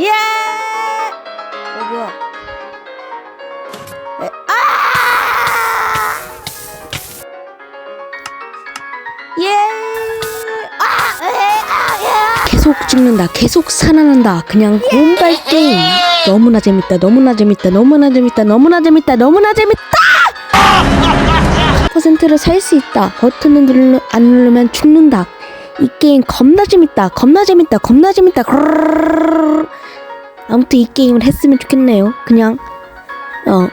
예! 어 뭐야? 에, 아! 예! 아! 에, 아! 예! 계속 죽는다. 계속 살아난다. 그냥 고운발 게임. 너무나 재밌다. 너무나 재밌다. 너무나 재밌다. 너무나 재밌다. 너무나 재밌다. 퍼센트를 살 수 있다. 버튼을 누르, 안 누르면 죽는다. 이 게임 겁나 재밌다. 겁나 재밌다. 겁나 재밌다. 그르르르르르. 아무튼 이 게임을 했으면 좋겠네요. 그냥 어